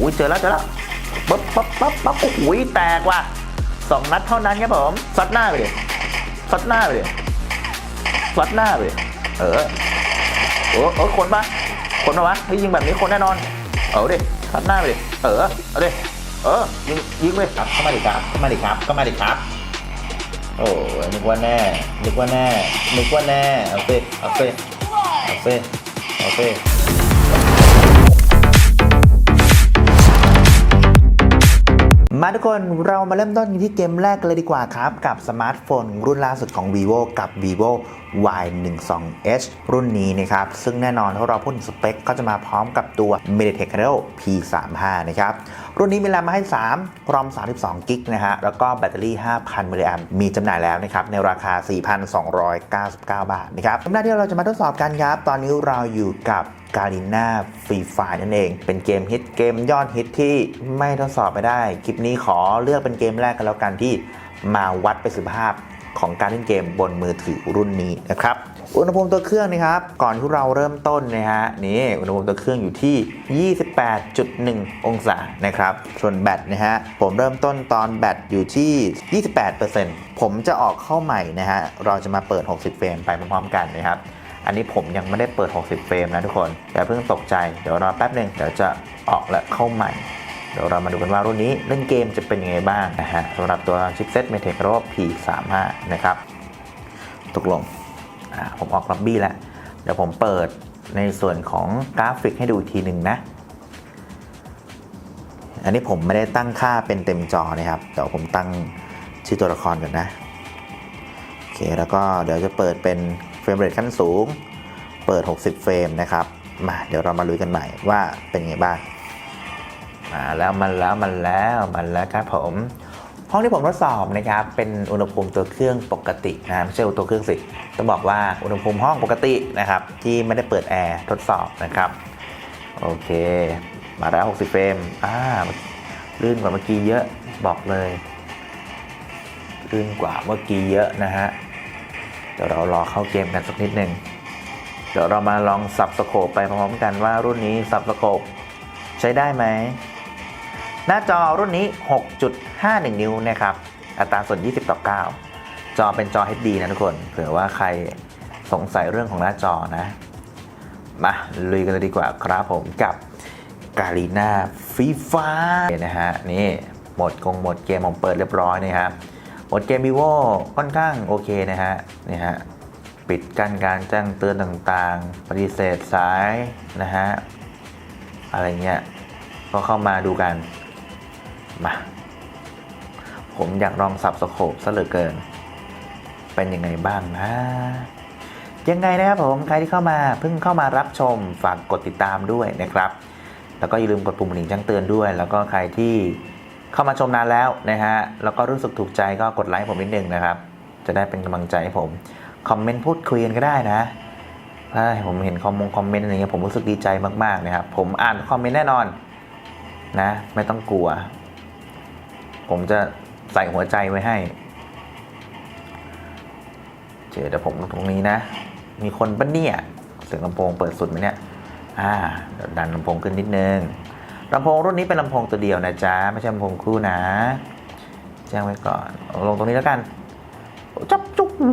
อุ้ยเจอแล้วเจอแล้วปั๊บปั๊บปั๊บปั๊บโอ้โหแตกว่ะสองนัดเท่านั้นครับผมซัดหน้าไปดิซัดหน้าไปดิซัดหน้าไปดิเออโอ้โอ้คนปะคนปะวะเฮ้ยยิงแบบนี้คนแน่นอน เอาดิซัดหน้าไปดิเออเอาดิเออยิงยิงไปครับเข้ามาดิครับเข้ามาดิครับเข้ามาดิครับโอ้ยนึกว่าแน่นึกว่าแน่นึกว่าแน่เอาไปเอาไปเอาไปเอาไป มาทุกคนเรามาเริ่มต้นกันที่เกมแรกเลยดีกว่าครับ กับสมาร์ทโฟนรุ่นล่าสุดของ vivo กับ vivo y 1 2 h รุ่นนี้นะครับ ซึ่งแน่นอนถ้าเราพูดถึงสเปค ก็จะมาพร้อมกับตัว MediaTek Helio P 3 5 นะครับ รุ่นนี้มีแรมมาให้ 3 รอม 32กิกนะฮะ แล้วก็แบตเตอรี่ 5,000มิลลิแอมมีจำหน่ายแล้วนะครับ ในราคา 4,299 บาทนะครับสำหรับที่เราจะมาทดสอบกันครับ ตอนนี้เราอยู่กับ กาลิน่าฟรีไฟนั่นเอง เป็นเกมฮิตเกมยอดฮิตที่ไม่ทดสอบไปได้ คลิปนี้ขอเลือกเป็นเกมแรกกันแล้วกันที่มาวัดประสิทธิภาพของการเล่นเกมบนมือถือรุ่นนี้นะครับ อุณหภูมิตัวเครื่องนะครับ ก่อนที่เราเริ่มต้นนะฮะนี่อุณหภูมิตัวเครื่องอยู่ที่ 28.1 องศานะครับ ส่วนแบตนะฮะผมเริ่มต้นตอนแบตอยู่ที่ 28%ผมจะออกเข้าใหม่นะฮะเราจะมาเปิด 60 เฟรมไปพร้อมๆกันนะครับ อันนี้ผมยังไม่ได้เปิด 60 เฟรมนะทุกคนอย่าเพิ่งตกใจ เดี๋ยวรอแป๊บหนึ่งเดี๋ยวจะออกและเข้าใหม่ เดี๋ยวเรามาดูกันว่ารุ่นนี้เล่นเกมจะเป็นยังไงบ้างนะฮะสำหรับตัวชิปเซ็ต m e t e c Pro P35 นะครับตกลงผมออกล็อบบี้แล้ว เดี๋ยวผมเปิดในส่วนของกราฟิกให้ดูอีกทีหนึ่งนะ อันนี้ผมไม่ได้ตั้งค่าเป็นเต็มจอนะครับเดี๋ยวผมตั้งชื่อตัวละครก่อนนะ โอเค แล้วก็เดี๋ยวจะเปิดเป็น เฟรมเรทขั้นสูง เปิด 60 เฟรมนะครับ มาเดี๋ยวเรามาลุยกันใหม่ว่าเป็นไงบ้างมาแล้วมันแล้วมันแล้วมันแล้วครับผม ห้องที่ผมทดสอบนะครับเป็นอุณหภูมิตัวเครื่องปกตินะไม่ใช่ตัวเครื่องสิต้องบอกว่าอุณหภูมิห้องปกตินะครับที่ไม่ได้เปิดแอร์ทดสอบนะครับโอเค มาแล้ว 60 เฟรมอ่าลื่นกว่าเมื่อกี้เยอะบอกเลยลื่นกว่าเมื่อกี้เยอะนะฮะ ดี๋ยวเรารอเข้าเกมกันสักนิดหนึ่งเดี๋ยวเรามาลองสับสโคปไปพร้อมกันว่ารุ่นนี้สับสโคปใช้ได้ไหม หน้าจอรุ่นนี้ 6.51 นิ้วนะครับ อัตราส่วน 20 ต่อ 9 จอเป็นจอ HD นะทุกคน เผื่อว่าใครสงสัยเรื่องของหน้าจอนะ มาลุยกันเลยดีกว่าครับผมกับกาลีนาฟีฟ้านะฮะ นี่หมดกงหมดเกมผมเปิดเรียบร้อยนะครับ โหมดเกม vivo ค่อนข้างโอเคนะฮะนี่ฮะปิดกั้นการแจ้งเตือนต่างๆ ปฏิเสธสายนะฮะอะไรเงี้ยก็เข้ามาดูกันมาผมอยากลองสับสโคปซะเหลือเกิน เป็นยังไงบ้างนะยังไงนะครับผมใครที่เข้ามาเพิ่งเข้ามารับชมฝากกดติดตามด้วยนะครับ แล้วก็อย่าลืมกดปุ่มกระดิ่งแจ้งเตือนด้วย แล้วก็ใครที่ เข้ามาชมนานแล้วนะฮะ แล้วก็รู้สึกถูกใจก็กดไลค์ผมนิดนึงนะครับ จะได้เป็นกำลังใจให้ผม คอมเมนต์พูดคุยกันก็ได้นะถ้าผมเห็นคอมมงคอมเมนต์อะไรเงี้ยผมรู้สึกดีใจมากๆนะครับ ผมอ่านคอมเมนต์แน่นอนนะ ไม่ต้องกลัว ผมจะใส่หัวใจไว้ให้เจอเดี๋ยวผมตรงนี้นะ มีคนปะเนี่ยเสียงลำโพงเปิดสุดไหมเนี่ย อ่าดันลำโพงขึ้นนิดนึง ลำโพงรุ่นนี้เป็นลำโพงตัวเดียวนะจ๊ะ ไม่ใช่ลำโพงคู่นะ แจ้งไว้ก่อน ลงตรงนี้แล้วกัน จับจุกหู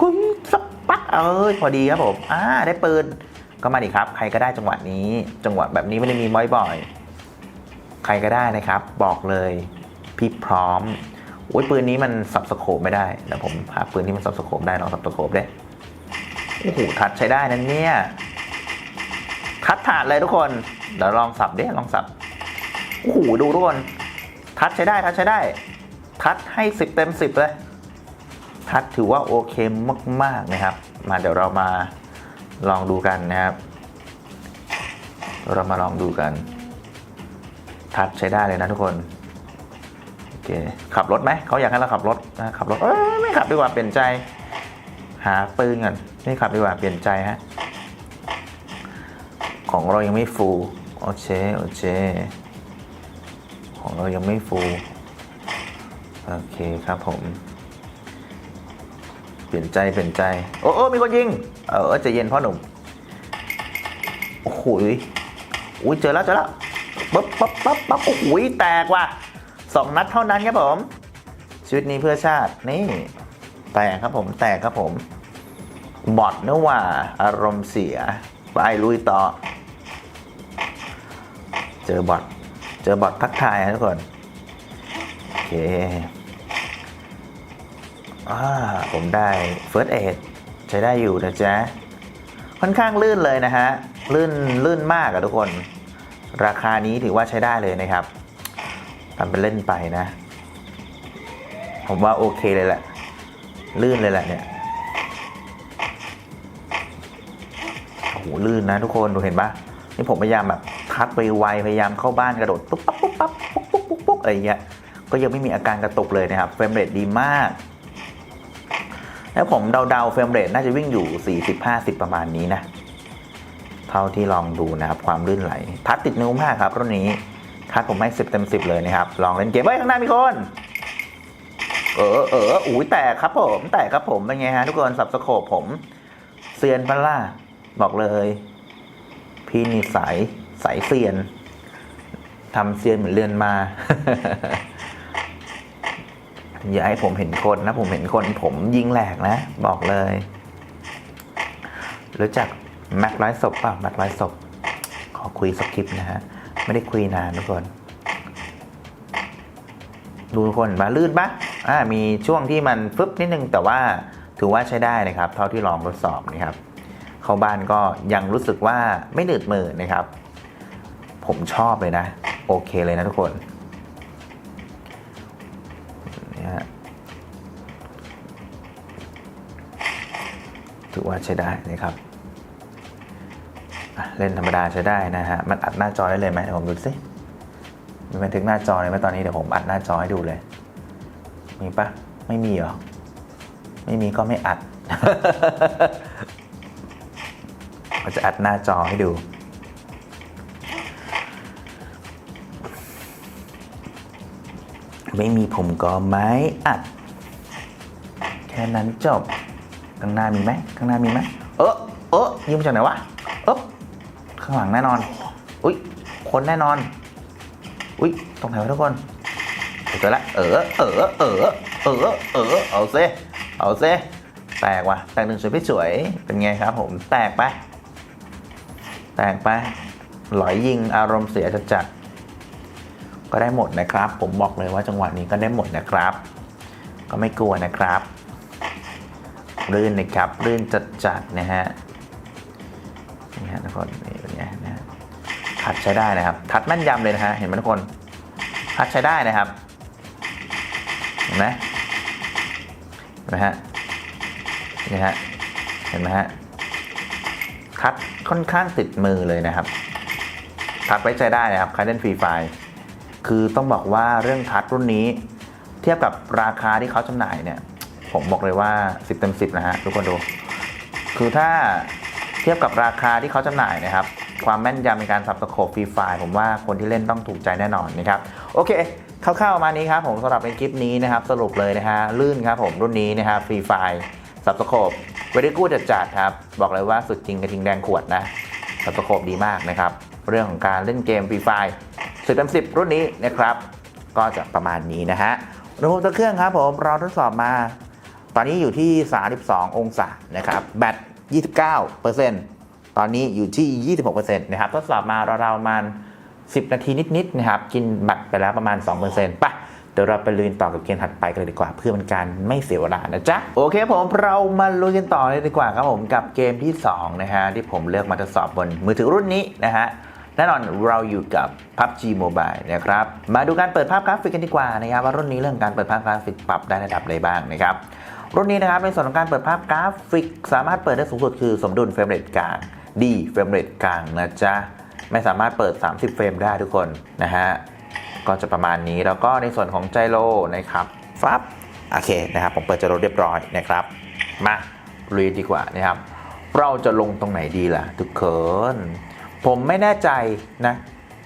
คุยสักปักเอ้ยพอดีครับผม อ่า ได้ปืน ก็มาดิครับ ใครก็ได้จังหวะนี้ จังหวะแบบนี้ไม่ได้มีบ่อยๆ ใครก็ได้นะครับ บอกเลย พี่พร้อมโอ้ยปืนนี้มันสับสโคปไม่ได้เดี๋ยวผมหาปืนที่มันสับสโคปได้ลองสับสโคปได้โอ้โหทัดใช้ได้นั่นเนี่ยทัดถาดเลยทุกคน เดี๋ยวลองสับดิลองสับ โอ้โหดูทุกคน ทัดใช้ได้ทัดใช้ได้ ทัดให้สิบเต็มสิบเลย ทัดถือว่าโอเคมากๆนะครับ มาเดี๋ยวเรามาลองดูกันนะครับ เรามาลองดูกัน ทัดใช้ได้เลยนะทุกคนโอเคขับรถไหมเขาอยากให้เราขับรถนะขับรถเอ้ยไม่ขับดีกว่าเปลี่ยนใจ หาปืนก่อนไม่ขับดีกว่าเปลี่ยนใจฮะของเรายังไม่ฟูโอเคโอเค ของเรายังไม่ฟูลโอเคครับผม เปลี่ยนใจเปลี่ยนใจ โอ้โอ้มีคนยิง เออใจะเย็นพ่อหนุ่ม โอ้โหยอุ้ยเจอแล้วเจอแล้วปั๊บปั๊บปั๊บปั๊บโอ้โหแตกว่ะสองนัดเท่านั้นครับผม ชีวิตนี้เพื่อชาตินี่ แตกครับผมแตกครับผม บอดเนื้อว่าอารมณ์เสีย ไปลุยต่อ เจอบอทเจอบอททักทายนะทุกคน โอเคอ่าผมได้ First Aid ใช้ได้อยู่นะจ๊ะ ค่อนข้างลื่นเลยนะฮะ ลื่นลื่นมากอะทุกคน ราคานี้ถือว่าใช้ได้เลยนะครับทำเป็นเล่นไปนะ ผมว่าโอเคเลยแหละ ลื่นเลยแหละเนี่ยโอ้โหลื่นนะทุกคนดูเห็นปะนี่ผมพยายามแบบ ทัดไปไวพยายามเข้าบ้านกระโดดปุ๊บปั๊บปุ๊บปั๊บปุ๊บปุ๊บปุ๊บปุ๊บอะไรเงี้ยก็ยังไม่มีอาการกระตุกเลยนะครับเฟรมเรทดีมาก แล้วผมเดาๆเฟรมเรทน่าจะวิ่งอยู่ 40-50 ประมาณนี้นะ เท่าที่ลองดูนะครับความลื่นไหล ทัดติดนิ้วมากครับรุ่นนี้ทัดผมให้10เต็ม10 เลยนะครับ ลองเล่นเกมเฮ้ยข้างหน้ามีคนเออเอออุ้ยแตกครับผม แตกครับผมเป็นไงฮะทุกคนสับสโคปผมเซียนพล่าบอกเลย พี่นี่สาย สายเซียนทำเซียนเหมือนเรือนมาอย่าให้ผมเห็นคนนะ ผมเห็นคนผมยิงแหลกนะ บอกเลย รู้จักแม็กไลฟ์ศพป่ะแม็กไลฟ์ศพ ขอคุยสคริปต์นะฮะ ไม่ได้คุยนานทุกคน ดูทุกคนมาลื่นปะอ่ามีช่วงที่มันฟึบนิดนึง แต่ว่าถือว่าใช้ได้นะครับ เท่าที่ลองทดสอบนะครับ เข้าบ้านก็ยังรู้สึกว่าไม่หนืดมือนะครับ ผมชอบเลยนะ โอเคเลยนะทุกคนนี่ฮะถือว่าใช้ได้นะครับเล่นธรรมดาใช้ได้นะฮะ มันอัดหน้าจอได้เลยไหมเดี๋ยวผมดูสิมีบันทึกหน้าจอเลยไหมตอนนี้เดี๋ยวผมอัดหน้าจอให้ดูเลย มีปะไม่มีเหรอ ไม่มีก็ไม่อัดเราจะอัดหน้าจอให้ดู ไม่มีผมก็ไม่อัด แค่นั้นจบ ข้างหน้ามีไหมข้างหน้ามีไหมเออเออยิงมาจากไหนวะเออข้างหลังแน่นอน อุ้ยคนแน่นอน อุ้ยตรงไหนวะทุกคนเจอละเออเออเออเออเออเอาเซเอาเซแตกว่ะแตกหนึ่งสวยพี่สวยเป็นไงครับผมแตกไปแตกไปหลอยยิงอารมณ์เสียจัดจัด ก็ได้หมดนะครับ ผมบอกเลยว่าจังหวะนี้ก็ได้หมดนะครับ ก็ไม่กลัวนะครับลื่นนะครับลื่นจัดจัดๆนะฮะนี่ฮะทุกคนนี่เป็นไงนะทัดใช้ได้นะครับ ทัดแม่นยำเลยนะฮะเห็นไหมทุกคนทัดใช้ได้นะครับเห็นไหมเห็นไหมฮะนี่ฮะเห็นไหมฮะทัดค่อนข้างติดมือเลยนะครับทัดไว้ใจได้นะครับใครเล่นฟรีไฟ คือต้องบอกว่าเรื่องทัดรุ่นนี้ เทียบกับราคาที่เขาจำหน่ายเนี่ย ผมบอกเลยว่า 10เต็ม10 นะฮะทุกคนดู คือถ้าเทียบกับราคาที่เขาจำหน่ายนะครับ ความแม่นยำในการสับสโคปฟรีไฟล์ผมว่าคนที่เล่นต้องถูกใจแน่นอนนะครับ โอเคคร่าวๆประมาณนี้ครับผมสำหรับในคลิปนี้นะครับ สรุปเลยนะฮะลื่นครับผมรุ่นนี้นะครับฟรีไฟล์สับสโคปเวดีกูจัดๆครับ บอกเลยว่าสุดจริงกระทิงแดงขวดนะสับสโคปดีมากนะครับ เรื่องของการเล่นเกมฟรีไฟล์ สิบเต็มสิบรุ่นนี้นะครับ ก็จะประมาณนี้นะฮะอุณหภูมิตัวเครื่องครับผมเราทดสอบมา ตอนนี้อยู่ที่ 32 องศานะครับ แบต 29ตอนนี้อยู่ที่ 26%นะครับทดสอบมาเราๆประมาณ10 นาทีนิดๆนะครับ กินแบตไปแล้วประมาณ 2%ป่ะ เดี๋ยวเราไปลุยต่อกับเกมถัดไปกันเลยดีกว่า เพื่อเป็นการไม่เสียเวลานะจ๊ะ โอเคผมเรามาลุยกันต่อเลยดีกว่าครับผมกับเกมที่ 2 นะฮะที่ผมเลือกมาทดสอบบนมือถือรุ่นนี้นะฮะ แน่นอนเราอยู่กับ PUBG Mobile นะครับ มาดูการเปิดภาพกราฟิกกันดีกว่านะครับว่ารุ่นนี้เรื่องการเปิดภาพกราฟิกปรับได้ระดับใดบ้างนะครับรุ่นนี้นะครับในส่วนของการเปิดภาพกราฟิก สามารถเปิดได้สูงสุดคือสมดุลเฟรมเรทกลางดีเฟรมเรทกลางนะจ๊ะไม่สามารถเปิด 30 เฟรมได้ทุกคนนะฮะก็จะประมาณนี้แล้วก็ในส่วนของไจโรนะครับฟับโอเคนะครับผมเปิดไจโรเรียบร้อยนะครับมาลุยดีกว่านะครับเราจะลงตรงไหนดีล่ะทุกคน ผมไม่แน่ใจนะ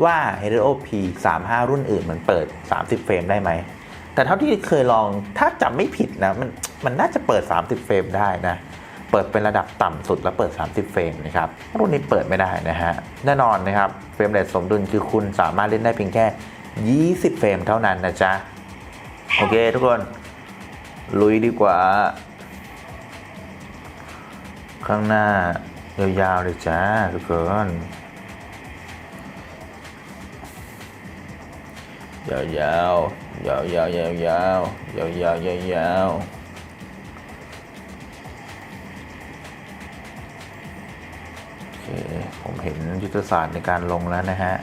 ว่า Helio P 3 5 รุ่นอื่นมันเปิด 30 เฟรมได้ไหม แต่เท่าที่เคยลองถ้าจำไม่ผิดนะมันมันน่าจะเปิด 30 เฟรมได้นะ เปิดเป็นระดับต่ำสุดแล้วเปิด 30 เฟรมนะครับ รุ่นนี้เปิดไม่ได้นะฮะ แน่นอนนะครับ เฟรมเรทสมดุลคือคุณสามารถเล่นได้เพียงแค่ 20 เฟรมเท่านั้นนะจ๊ะ โอเคทุกคน ลุยดีกว่า ข้างหน้ายาวๆเลยจ้าทุกคน ยาวยาวยาวยาวยาวยาวยาวยาวยาวยาวโอเคผมเห็นยุทธศาสตร์ในการลงแล้วนะฮะ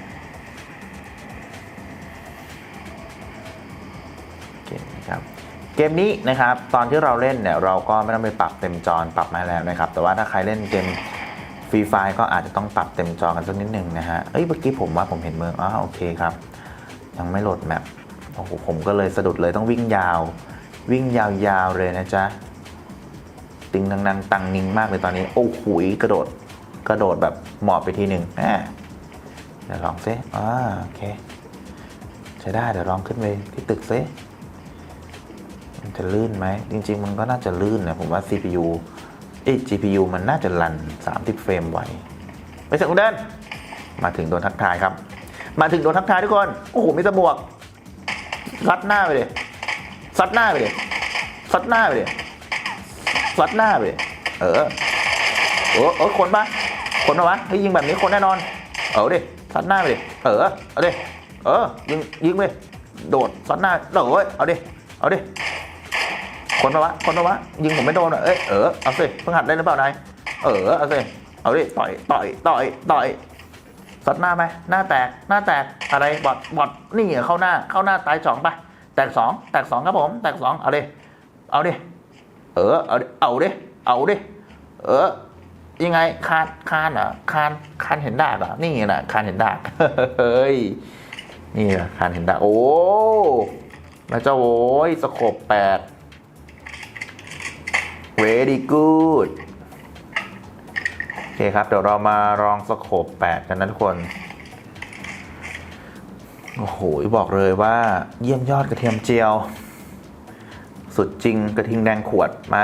เกมนี้ครับเกมนี้นะครับตอนที่เราเล่นเนี่ยเราก็ไม่ต้องไปปรับเต็มจอปรับมาแล้วนะครับ แต่ว่าถ้าใครเล่นเกมฟรีไฟก็อาจจะต้องปรับเต็มจอกันสักนิดหนึ่งนะฮะเอ้ยเมื่อกี้ผมว่าผมเห็นเมืองอ๋อโอเคครับ ยังไม่โหลดแมปโอ้โหผมก็เลยสะดุดเลยต้องวิ่งยาว วิ่งยาวๆเลยนะจ๊ะติงนังนังตังนิงมากเลยตอนนี้ โอ้โหกระโดดกระโดดแบบหมอบไปทีหนึ่งแหมเดี๋ยวลองซิอ่าโอเคใช้ได้เดี๋ยวลองขึ้นไปที่ตึกซิมันจะลื่นไหมจริง ๆ มันก็น่าจะลื่นนะผมว่า CPU เอ้ GPU มันน่าจะรัน 30 เฟรมไหวไปเสร็จคุณเดินมาถึงโดนทักทายครับ มาถึงโดนทักทายทุกคน โอ้โหมีตะบวกซัดหน้าไปเลยซัดหน้าไปเลยซัดหน้าไปเลยซัดหน้าไปเลยเออโอ้เออคนปะคนปะวะเฮ้ยยิงแบบนี้คนแน่นอน เอาดิซัดหน้าไปดิเออเอาดิเออยิงยิงไปโดดซัดหน้าโดดเว้ยเอาดิเอาดิคนปะวะคนปะวะยิงผมไม่โดนอะเอ้ยเออเอาสิเพิ่งหัดได้หรือเปล่านายเออเอาสิเอาดิต่อยต่อยต่อยต่อย สัดหน้าไหมหน้าแตกหน้าแตกอะไรบอดบอดนี่เหรอเข้าหน้าเข้าหน้าตายสองปะแตกสองแตกสองครับผม แตกสองเอาดิเอาดิเออเอาดิเอาดิเอาดิเออยังไงคานคานเหรอคานคานเห็นดากเหรอนี่แหละคานเห็นดากเฮ้ยนี่แหละคานเห็นดากโอ้แล้วเจ้าโว้ยสโคปแปด very good คครับ เดี๋ยวเรามาลองสโคป8กันนะทุกคน โอ้โห บอกเลยว่าเยี่ยมยอดกระเทียมเจียว สุดจริงกระทิงแดงขวดมา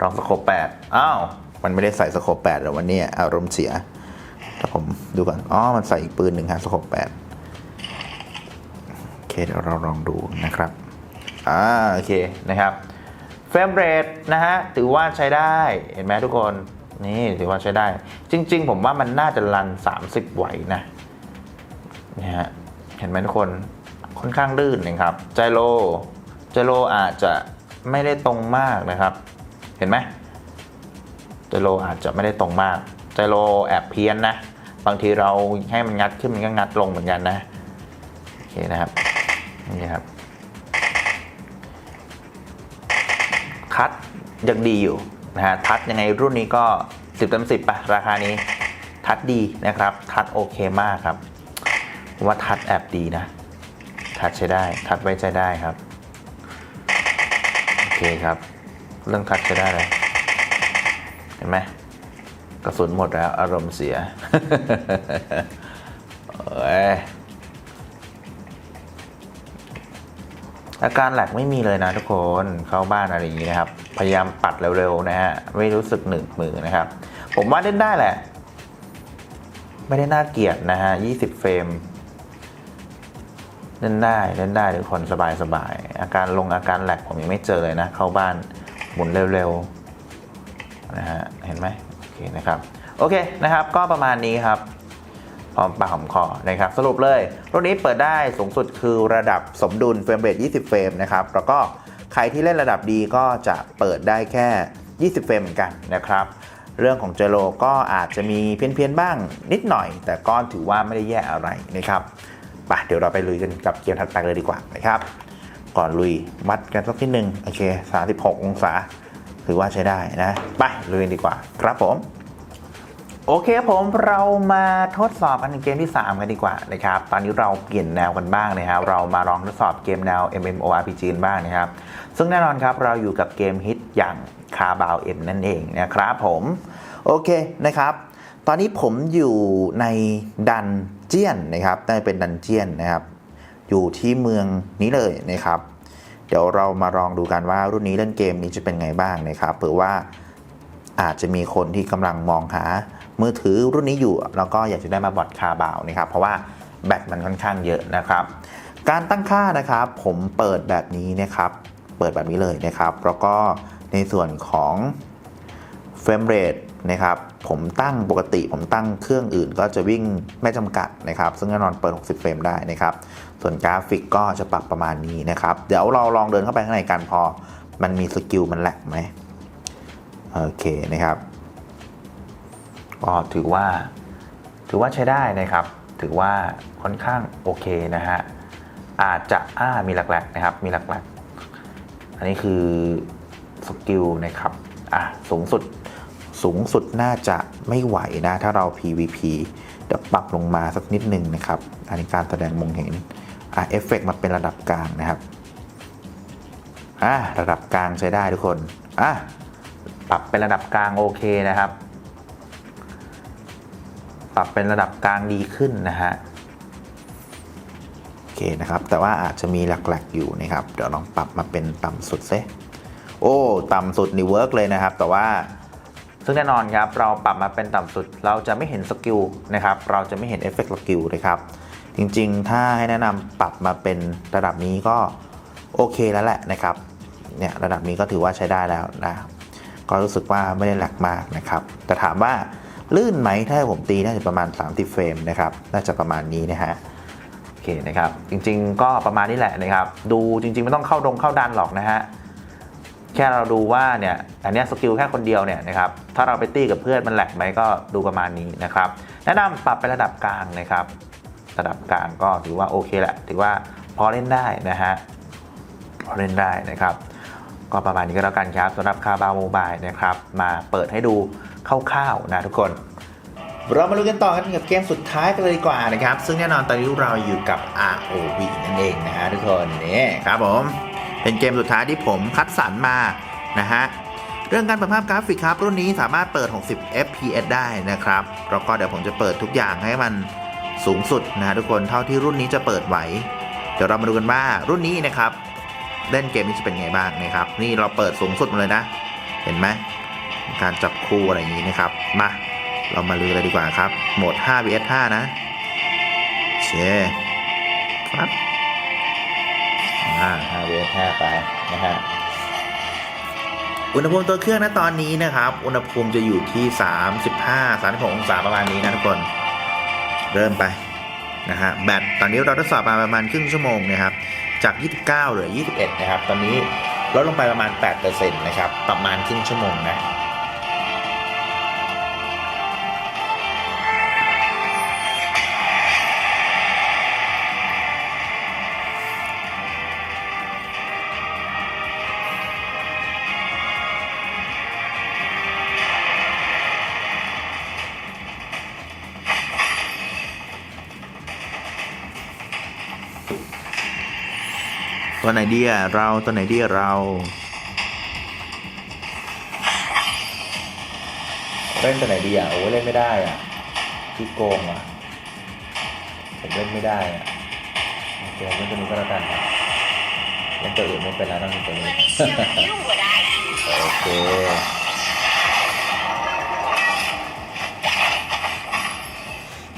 ลองสโคป8อ้าว มันไม่ได้ใส่สโคป8หรอวันนี้อารมณ์เสียถ้าผมดูก่อน อ๋อ มันใส่อีกปืนหนึ่งฮะสโคป8โอเค เดี๋ยวเราลองดูนะครับ อ่า โอเคนะครับ เฟรมเรทนะฮะ ถือว่าใช้ได้ เห็นไหมทุกคน นี่ถือว่าใช้ได้ จริง ๆ ผมว่ามันน่าจะรัน 30 ไหวนะนี่ฮะเห็นไหมทุกคนค่อนข้างลื่นนะครับไจโรไจโรอาจจะไม่ได้ตรงมากนะครับ เห็นไหมไจโรอาจจะไม่ได้ตรงมากไจโรแอบเพี้ยนนะ บางทีเราให้มันงัดขึ้นมันก็งัดลงเหมือนกันนะโอเคนะครับนี่ครับทัดยังดีอยู่ นะฮะทัดยังไงรุ่นนี้ก็ 10เต็ม10ป่ะราคานี้ ทัดดีนะครับ ทัดโอเคมากครับผมว่าทัดแอบดีนะ ทัดใช้ได้ ทัดไว้ใจได้ครับ โอเคครับ เรื่องทัดใช้ได้เลย เห็นไหมกระสุนหมดแล้ว อารมณ์เสีย เอ้ย อาการแหลกไม่มีเลยนะทุกคนเข้าบ้านอะไรอย่างนี้นะครับ พยายามปัดเร็วๆนะฮะไม่รู้สึกหนึบมือนะครับ ผมว่าเล่นได้แหละ ไม่ได้น่าเกลียดนะฮะ20 เฟรมเล่นได้เล่นได้ทุกคนสบายๆอาการลงอาการแหลกผมยังไม่เจอเลยนะ เข้าบ้านหมุนเร็วๆนะฮะเห็นไหมโอเคนะครับ โอเคนะครับ ก็ประมาณนี้ครับ พร้อมปากหอมคอนะครับสรุปเลยรุ่นนี้เปิดได้สูงสุดคือระดับสมดุลเฟรมเรท20 เฟรมนะครับแล้วก็ใครที่เล่นระดับดีก็จะเปิดได้แค่ 20 เฟรมเหมือนกันนะครับเรื่องของเจโลก็อาจจะมีเพี้ยนๆบ้างนิดหน่อย แต่ก็ถือว่าไม่ได้แย่อะไรนะครับไปเดี๋ยวเราไปลุยกันกับเกมถัดไปเลยดีกว่านะครับ ก่อนลุยวัดกันสักทีหนึ่งโอเค 36 องศาถือว่าใช้ได้นะ ไปลุยกันดีกว่าครับผม โอเคครับผมเรามาทดสอบกันเกมที่ 3 กันดีกว่านะครับตอนนี้เราเปลี่ยนแนวกันบ้างนะครับเรามาลองทดสอบเกมแนว MMORPG บ้างนะครับ ซึ่งแน่นอนครับเราอยู่กับเกมฮิตอย่างคาบาวเอ็มนั่นเองนะครับผมโอเคนะครับ ตอนนี้ผมอยู่ในดันเจียนนะครับได้เป็นดันเจียนนะครับ อยู่ที่เมืองนี้เลยนะครับ เดี๋ยวเรามาลองดูกันว่ารุ่นนี้เล่นเกมนี้จะเป็นไงบ้างนะครับเผื่อว่าอาจจะมีคนที่กำลังมองหา มือถือรุ่นนี้อยู่ แล้วก็อยากจะได้มาบอดคาบาวนะครับ เพราะว่าแบตมันค่อนข้างเยอะนะครับ การตั้งค่านะครับผมเปิดแบบนี้นะครับ เปิดแบบนี้เลยนะครับ แล้วก็ในส่วนของเฟรมเรทนะครับผมตั้งปกติผมตั้งเครื่องอื่นก็จะวิ่งไม่จำกัดนะครับ ซึ่งแน่นอนเปิด 60 เฟรมได้นะครับ ส่วนกราฟิกก็จะปรับประมาณนี้นะครับ เดี๋ยวเราลองเดินเข้าไปข้างในกันพอ มันมีสกิลมันแหลกไหมโอเคนะครับ ก็ถือว่า ถือว่าใช้ได้นะครับ ถือว่าค่อนข้างโอเคนะฮะ อาจจะอ่ามีหลักๆนะครับ มีหลักๆ อันนี้คือสกิลนะครับ อะสูงสุด สูงสุดน่าจะไม่ไหวนะ ถ้าเรา PVP เดี๋ยวปรับลงมาสักนิดหนึ่งนะครับ อันนี้การแสดงมองเห็น อะเอฟเฟกมาเป็นระดับกลางนะครับ อะระดับกลางใช้ได้ทุกคน อะปรับเป็นระดับกลางโอเคนะครับ ปรับเป็นระดับกลางดีขึ้นนะฮะโอเคนะครับ แต่ว่าอาจจะมีหลักๆอยู่นะครับ เดี๋ยวลองปรับมาเป็นต่ำสุดเซโอ้ ต่ำสุดนี่เวิร์กเลยนะครับ แต่ว่าซึ่งแน่นอนครับ เราปรับมาเป็นต่ำสุด เราจะไม่เห็นสกิลนะครับ เราจะไม่เห็นเอฟเฟกต์สกิลนะครับ จริงๆ ถ้าให้แนะนำปรับมาเป็นระดับนี้ก็โอเคแล้วแหละนะครับ เนี่ยระดับนี้ก็ถือว่าใช้ได้แล้วนะ ก็รู้สึกว่าไม่ได้หลักมากนะครับ แต่ถามว่า ลื่นไหมถ้าผมตีน่าจะประมาณ 30 เฟรมนะครับ น่าจะประมาณนี้นะฮะโอเคนะครับ จริงๆก็ประมาณนี้แหละนะครับ ดูจริงๆไม่ต้องเข้าดงเข้าดันหรอกนะฮะแค่เราดูว่าเนี่ยอันนี้สกิลแค่คนเดียวเนี่ยนะครับถ้าเราไปตีกับเพื่อนมันแหลกไหมก็ดูประมาณนี้นะครับแนะนำปรับเป็นระดับกลางนะครับ ระดับกลางก็ถือว่าโอเคแหละถือว่าพอเล่นได้นะฮะพอเล่นได้นะครับ ก็ประมาณนี้ก็แล้วกันครับสำหรับคาบาวโมบายนะครับ มาเปิดให้ดู คร่าวๆนะทุกคน เรามาดูกันต่อกันกับเกมสุดท้ายกันเลยดีกว่านะครับ ซึ่งแน่นอนตอนนี้เราอยู่กับ ROV นั่นเองนะฮะทุกคนนี่ครับผม เป็นเกมสุดท้ายที่ผมคัดสรรมานะฮะเรื่องการปรับภาพกราฟิกครับรุ่นนี้สามารถเปิด 60 fps ได้นะครับแล้วก็เดี๋ยวผมจะเปิดทุกอย่างให้มันสูงสุดนะฮะทุกคนเท่าที่รุ่นนี้จะเปิดไหว เดี๋ยวเรามาดูกันว่ารุ่นนี้นะครับเล่นเกมนี้จะเป็นไงบ้างนะครับ นี่เราเปิดสูงสุดมาเลยนะ เห็นไหม การจับคู่อะไรอย่างนี้นะครับ มา เรามาลือเลยดีกว่าครับ โหมด 5 vs 5 นะเชครับอ่า5 vs 5 ไปนะฮะอุณหภูมิตัวเครื่องนะตอนนี้นะครับ อุณหภูมิจะอยู่ที่ 35 36องศาประมาณนี้นะทุกคน เริ่มไปนะฮะแบตตอนนี้เราทดสอบมาประมาณครึ่งชั่วโมงนะครับ จาก 29เหลือ 21 นะครับ ตอนนี้ลดลงไปประมาณ 8%นะครับ ประมาณครึ่งชั่วโมงนะ ตัวไหนดีอะเราตัวไหนดีเราเล่นตัวไหนดีอะโอ้ยเล่นไม่ได้อะที่โกงอะผมเล่นไม่ได้อะโอเคเล่นตัวนี้ก็แล้วกันครับเล่นตัวอื่นไม่เป็นแล้วต้องเป็นตัวนี้โอเค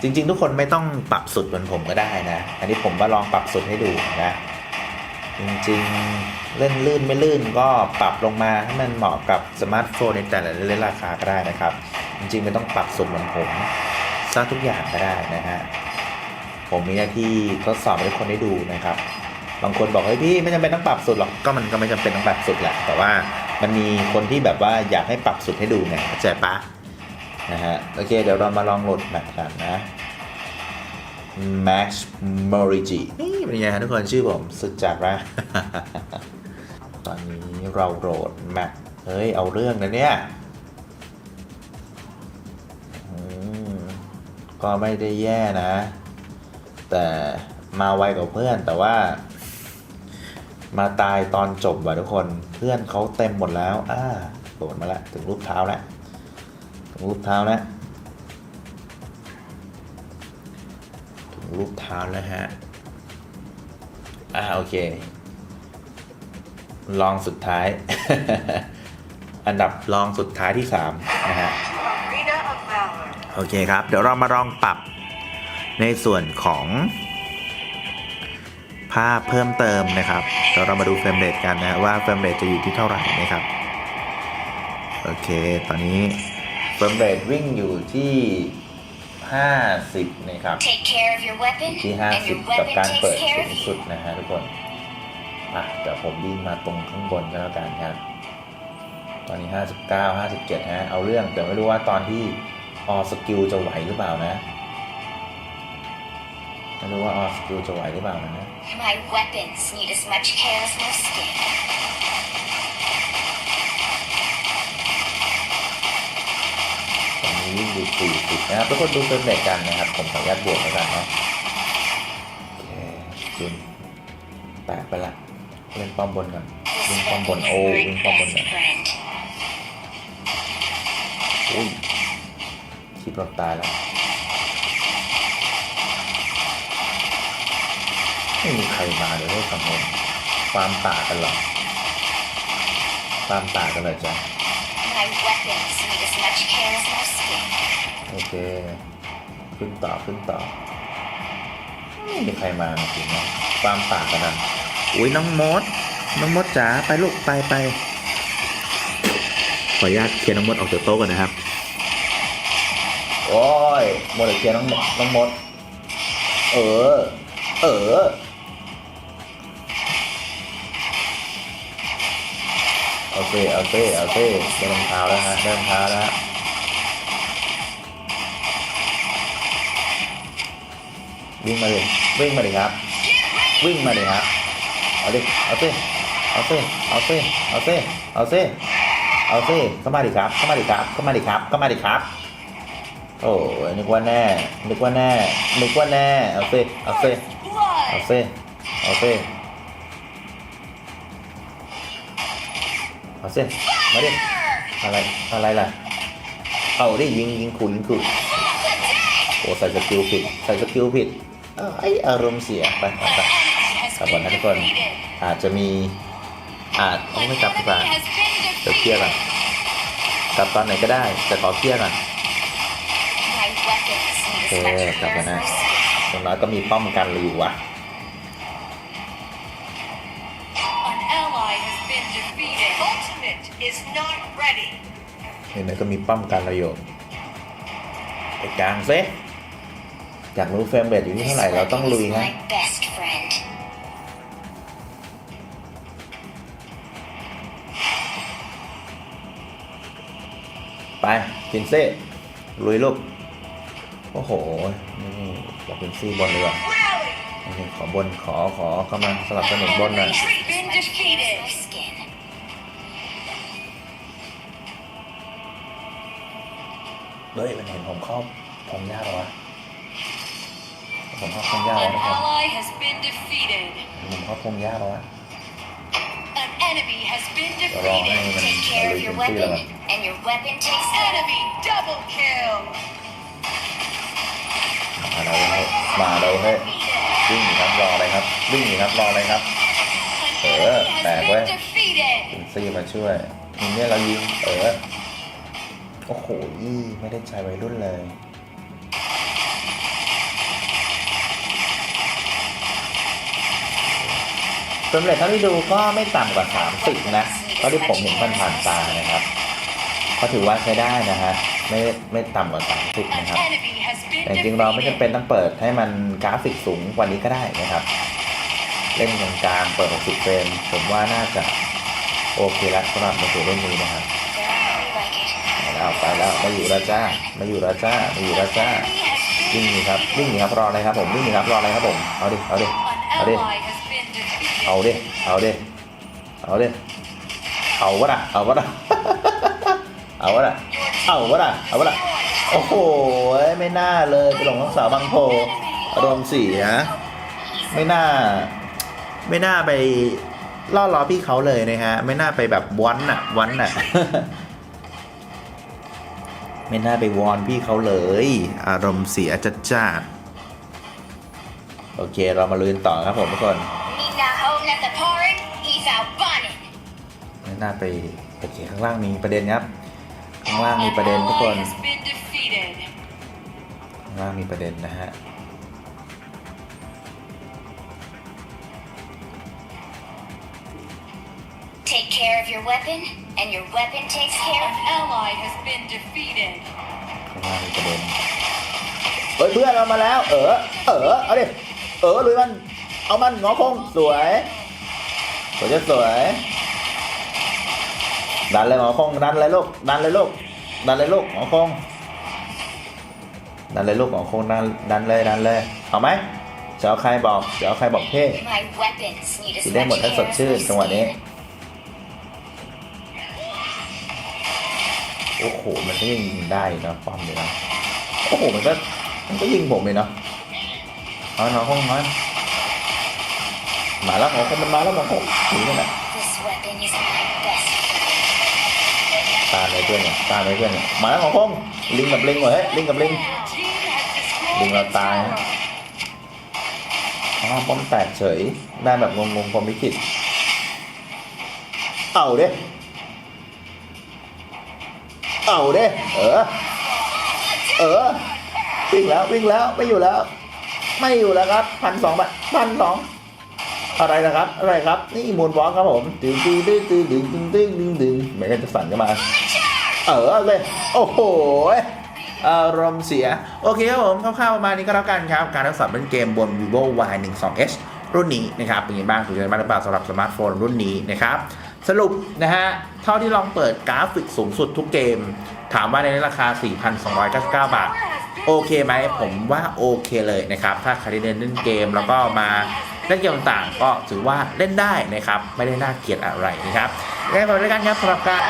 จริงๆ ทุกคนไม่ต้องปรับสุดเหมือนผมก็ได้นะ อันนี้ผมมาลองปรับสุดให้ดูนะ จริงๆ เล่นลื่นไม่ลื่นก็ปรับลงมาให้มันเหมาะกับสมาร์ทโฟนในแต่ละเลนราคาก็ได้นะครับ จริงๆไม่ต้องปรับสุดเหมือนผมสร้างทุกอย่างก็ได้นะฮะผมมีหน้าที่ทดสอบให้ทุกคนได้ดูนะครับ บางคนบอกเฮ้ยพี่ไม่จำเป็นต้องปรับสุดหรอกก็มันก็ไม่จำเป็นต้องปรับสุดแหละแต่ว่ามันมีคนที่แบบว่าอยากให้ปรับสุดให้ดูไงเข้าใจปะนะฮะโอเคเดี๋ยวเรามาลองโหลดแมปกันนะ Max m o r i g i นี่เป็นไงฮะทุกคนชื่อผมสุดจัดปะตอนนี้เราโหลดแมปเฮ้ย เอาเรื่องนะเนี่ยก็ไม่ได้แย่นะ แต่มาไวกว่าเพื่อนแต่ว่า มาตายตอนจบว่ะทุกคนเพื่อนเขาเต็มหมดแล้ว อ่าโดดมาแล้ว ถึงรูปเท้าแล้วถึงรูปเท้าแล้ว รูปเท้าแล้วฮะ อ่าโอเค ลองสุดท้าย อันดับรองสุดท้ายที่ 3 นะฮะ โอเคครับ เดี๋ยวเรามาลองปรับในส่วนของ ภาพเพิ่มเติมนะครับ เดี๋ยวเรามาดูเฟรมเรทกันนะว่าเฟรมเรทจะอยู่ที่เท่าไหร่นะครับ โอเค ตอนนี้เฟรมเรทวิ่งอยู่ที่ 50นะครับ Take care of your weapon, ที่ and your 50 กับ weapon การเปิด takes care สู of ง you. สุดนะฮะทุกคนอะเดี๋ยวผมวิ่งมาตรงข้างบนก็แล้วกันครับ ตอนนี้ 59 57ฮะเอาเรื่องแต่ไม่รู้ว่าตอนที่ออสกิลจะไหวหรือเปล่านะไม่รู้ว่าออสกิลจะไหวหรือเปล่านะ My weapons need as much care as my skin. ตอนนี้วิ่งอยู่40นะครับทุกคนดูเฟรมเรทกันนะครับ ผมขออนุญาตบวกแล้วกันนะโอเคคุณแตกไปละเล่นป้อมบนก่อน This วิ่งป้อมบนโอ้ is วิ่งป้อมบนก่อนอุ้ยคิดว่าตายแล้วไม่มีใครมาเลยให้ฝั่งโน้นความต่ากันหรอความต่ากันเลยจ้ะ My weapons need as much care as my เค ขึ้นต่อขึ้นต่อไม่มีใครมาจริงนะความต่างกันนั้นอุ้ยน้องมด น้องมดจ๋าไปลูกไปไปขออนุญาตเคลียร์น้องมดออกจากโต๊ะก่อนนะครับ โอ้ยโมดเคลียร์น้องมดน้องมด เออ เออเอาเซ่เอาเซ่เอาเซ่ได้รองเท้าแล้วฮะได้รองเท้าแล้ว วิ่งมาเลยวิ่งมาเลยครับ วิ่งมาเลยครับเอาดิเอาเซ่เอาเซ่เอาเซ่เอาเซ่เอาเซ่เอาเซ่เข้ามาดิครับเข้ามาดิครับเข้ามาดิครับเข้ามาดิครับโอ้ยนึกว่าแน่นึกว่าแน่นึกว่าแน่เอาเซ่เอาเซ่เอาเซ่เอาเซ่เอาเซ่มาดิอะไรอะไรล่ะเอาดิยิงยิงขู่ยิงขู่โอ้ใส่สกิลผิดใส่สกิลผิด ไออารมณ์เสียไปไปไป An enemy has กลับก่อน been นะทุกคน defeated. อาจจะมีอาจ An ไม่กลับดีกว่า enemy has been เดี๋ยวเคลียร์ก่อน defeated. กลับตอนไหนก็ได้แต่ขอเคลียร์ก่อน My weapons need as Okay, much gap care as na. my skin. อย่างน้อยก็มีป้อมกันเลยอยู่วะ An ally has been defeated. Ultimate is not ready. เห็นไหมก็มีป้อมกันเราอยู่ไปกลางเซ อยากรู้เฟรมเรทอยู่ที่ This เท่าไหร่เราต้อง weapon ลุย is ฮะ my best friend. ไปกินเซ่ลุยลูก โอ้โห นี่บอกกินซี่บนเลยว่ะ Rally! นี่ขอบนขอขอกำลังสลับสนุนบนหน่อย Has been as much care as defeated. my skin. เฮ้ยมันเห็นผมเข้าพงยากเหรอวะ ผมเข้าพงยากเหรอ An ทุกคน ally has been defeated. ผมเข้าพงยากเหรอวะ An enemy has been Wrong, defeated. eh? Take care of your Now we can see weapon, and your weapon takes care of Enemy double kill. มาเราเฮ้ยมาเราเฮ้ยวิ่งหนีครับรออะไรครับวิ่งหนีครับรออะไรครับ An Uh, enemy has bad been way. defeated. กินซี่มาช่วยทีนี้เรายิงเออโอ้โหยี่ไม่ได้ใจวัยรุ่นเลย สำเร็จเท่าที่ดูก็ไม่ต่ำกว่า 30 นะก็ที่ผมเห็นผ่านๆตานะครับก็ถือว่าใช้ได้นะฮะไม่ไม่ต่ำกว่า 30 นะครับ แต่จริงเราไม่จำเป็นต้องเปิดให้มันกราฟิกสูงกว่านี้ก็ได้นะครับ เล่นกลางๆเปิด 60 เฟรมผมว่าน่าจะโอเคแล้วสำหรับในตัวเล่นนี้นะครับ There, I like it. ไปแล้วไปแล้วมาอยู่แล้วจ้ามาอยู่แล้วจ้ามาอยู่แล้วจ้าวิ่งหนีครับวิ่งหนีครับรออะไรครับผมวิ่งหนีครับรออะไรครับผมเอาดิเอาดิ An Ở đây. ally has been defeated. เอาเดิเอาเดิเอาเดิเอาวะน่ะเอาวะน่ะเอาวะน่ะเอาวะน่ะเอาวะน่ะโอ้โหไม่น่าเลยไปหลงรักษาบางโพอารมณ์เสียไม่น่า ไม่น่าไปล่อล้อพี่เขาเลยนะฮะ ไม่น่าไปแบบวันน่ะวันน่ะไม่น่าไปวอนพี่เขาเลย อารมณ์เสียจัดจ้าโอเคเรามาลุยนต่อครับผมทุกคน at the party, he's out bunning. ไม่น่าไปโอเคข้างล่างมีประเด็นครับ ข้างล่างมี An ประเด็นทุกคน ally has been defeated. ข้างล่างมีประเด็นนะฮะ Take care of your weapon, and your weapon takes care An of ally has been defeated. ข้างล่างมีประเด็นเฮ้ยเพื่อนเรามาแล้ว เออเออเอาดิ เออลุยมัน เอามันงอคงสวย สวยจะสวย ดันเลยหมอคงดันเลยลูกดันเลยลูกดันเลยลูกหมอคงดันเลยลูกหมอคงดันดันเลยดันเลยเอาไหมจะเอาใครบอกจะเอาใครบอกเพ่ My weapons need as กินได้หมด much ถ้าสด care as ชื่น my จังหวะนี้ skin. โอ้โหมันก็ยังยิงได้เนาะป้อมเลยนะโอ้โหมันก็มันก็ยิงผมเลยเนาะเอาหนอห้องมัน มาแล้วหมอคงมันมาแล้วหมอคงหนีไปไหน This weapon is my best. ตามเลยเพื่อนเนี่ยตามเลยเพื่อนเนี่ยมาแล้วหมอคงลิงกับลิงเหรอเฮ้ยลิงกับลิง Team has destroyed Đừng a vào tai. tower. อ้าวป้อมแตกเฉยได้แบบงงๆพรหมลิขิตเอาเด้เอาเด้เออ เออ วิ่งแล้ววิ่งแล้วไม่อยู่แล้ว ไม่อยู่แล้วครับพันสองบาทพันสอง อะไรนะครับ อะไรครับ นี่มูนวอล์กครับผมตึงตึงตึงตึงตึงตึงตึงตึงตึงเหมือนกันจะสั่นกันมา เออเลย โอ้โหอารมณ์เสีย โอเคครับผมคร่าวๆประมาณนี้ก็แล้วกันครับ การทดสอบเล่นเกมบน vivo y 1 2 h รุ่นนี้นะครับ เป็นยังไงบ้างถูกใจบ้างหรือเปล่าสำหรับสมาร์ทโฟนรุ่นนี้นะครับ สรุปนะฮะ เท่าที่ลองเปิดกราฟิกสูงสุดทุกเกม ถามว่าในราคา 4,299 บาท โอเคไหม ผมว่าโอเคเลยนะครับ ถ้าใครได้เล่นเกมแล้วก็มา เล่นเกมต่างๆ ก็ถือว่าเล่นได้นะครับไม่ได้น่าเกลียดอะไรนะครับยังไงฝากด้วยกันครับสำหรับการ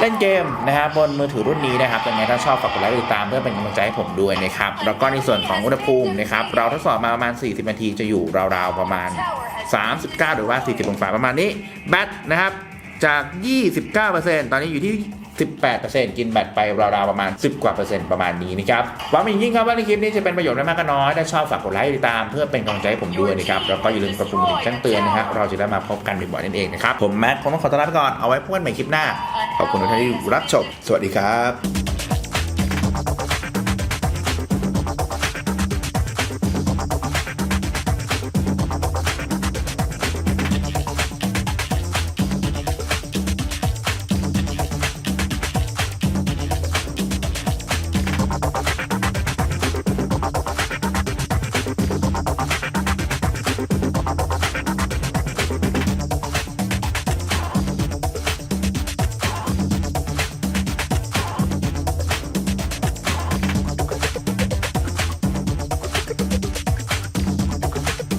เล่นเกมนะครับบนมือถือรุ่นนี้นะครับยังไงถ้าชอบฝากกดไลค์ติดตามเพื่อเป็นกำลังใจให้ผมด้วยนะครับแล้วก็ในส่วนของอุณหภูมินะครับเราทดสอบมาประมาณ 40 นาทีจะอยู่ราวๆประมาณ 39 หรือว่า 40 องศาประมาณนี้แบตนะครับจาก 29%ตอนนี้อยู่ที่ 18%กินแบตไปราวๆประมาณ 10 กว่าเปอร์เซ็นต์ประมาณนี้นะครับหวังเป็นอย่างยิ่งครับว่าในคลิปนี้จะเป็นประโยชน์ไม่มากก็น้อย ถ้าชอบฝากกดไลค์ติดตามเพื่อเป็นกำลังใจให้ผมด้วยนะครับ แล้วก็อย่าลืมกดปุ่มกระดิ่งแจ้งเตือนนะฮะเราจะได้มาพบกันบ่อยๆนั่นเองนะครับ ผมแม็กผมต้องขอตัวลาไปก่อน เอาไว้พบกันใหม่คลิปหน้า ขอบคุณทุกท่านที่รับชม สวัสดีครับ